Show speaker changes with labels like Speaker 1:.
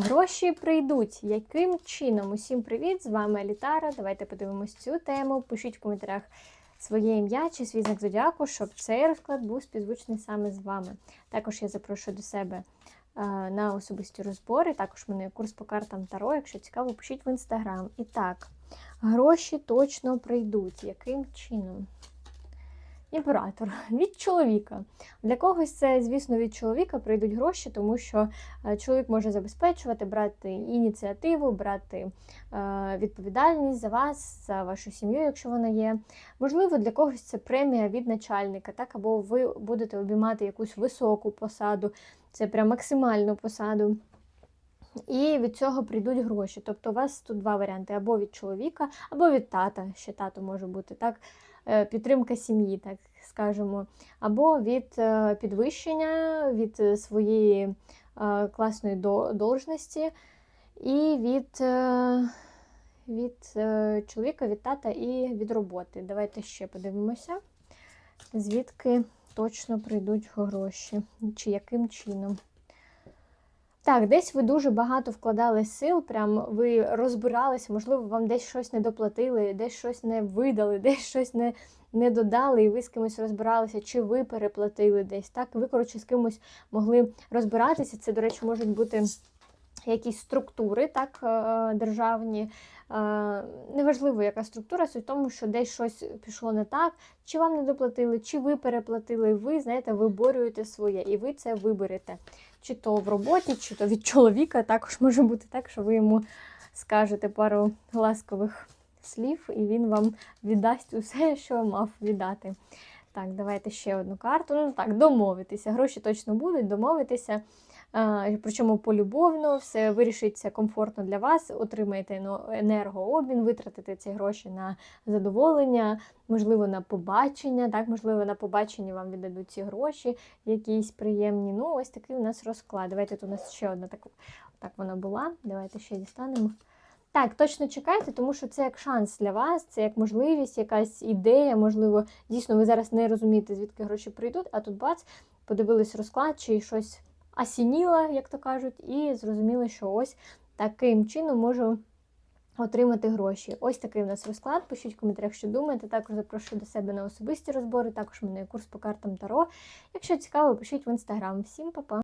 Speaker 1: Гроші прийдуть. Яким чином? Усім привіт! З вами Елітара. Давайте подивимось цю тему. Пишіть в коментарях своє ім'я чи свій знак зодіаку, щоб цей розклад був співзвучний саме з вами. Також я запрошую до себе е, на особисті розбори. Також мене курс по картам Таро. Якщо цікаво, пишіть в інстаграм. І так, гроші точно прийдуть. Яким чином? Імператор від чоловіка. Для когось це, звісно, від чоловіка прийдуть гроші, тому що е, чоловік може забезпечувати, брати ініціативу, брати е, відповідальність за вас, за вашу сім'ю, якщо вона є. Можливо, для когось це премія від начальника, так або ви будете обіймати якусь високу посаду, це прям максимальну посаду. І від цього прийдуть гроші. Тобто у вас тут два варіанти: або від чоловіка, або від тата. Ще тато може бути так, е, підтримка сім'ї, так скажемо, або від е, підвищення, від е, своєї класної должності, і від, від чоловіка, від тата і від роботи. Давайте ще подивимося, звідки точно прийдуть гроші, чи яким чином. Так, десь ви дуже багато вкладали сил, прям ви розбиралися, можливо, вам десь щось не доплатили, десь щось не видали, десь щось не, не додали, і ви з кимось розбиралися, чи ви переплатили десь. Так, ви, коротше, з кимось могли розбиратися. Це, до речі, можуть бути якісь структури, так, е, державні. Е, Неважливо, яка структура, суть в тому, що десь щось пішло не так, чи вам не доплатили, чи ви переплатили, ви, знаєте, виборюєте своє, і ви це виберете чи то в роботі, чи то від чоловіка. Також може бути так, що ви йому скажете пару ласкових слів, і він вам віддасть усе, що мав віддати. Так, давайте ще одну карту. Ну так, домовитися. Гроші точно будуть, домовитися. А, Причому полюбовно, все вирішиться комфортно для вас, отримаєте енергообмін, витратите ці гроші на задоволення, можливо, на побачення. Так, можливо, на побаченні вам віддадуть ці гроші, якісь приємні. Ну, ось такий у нас розклад. Давайте тут у нас ще одна так, так вона була. Давайте ще дістанемо. Так, точно чекайте, тому що це як шанс для вас, це як можливість, якась ідея. Можливо, дійсно, ви зараз не розумієте, звідки гроші прийдуть, а тут бац, подивились розклад, чи щось осініло, як то кажуть, і зрозуміла, що ось таким чином можу отримати гроші. Ось такий у нас розклад. Пишіть в коментарях, що думаєте. Також запрошую до себе на особисті розбори. Також у мене є курс по картам Таро. Якщо цікаво, пишіть в інстаграм. Всім па-па!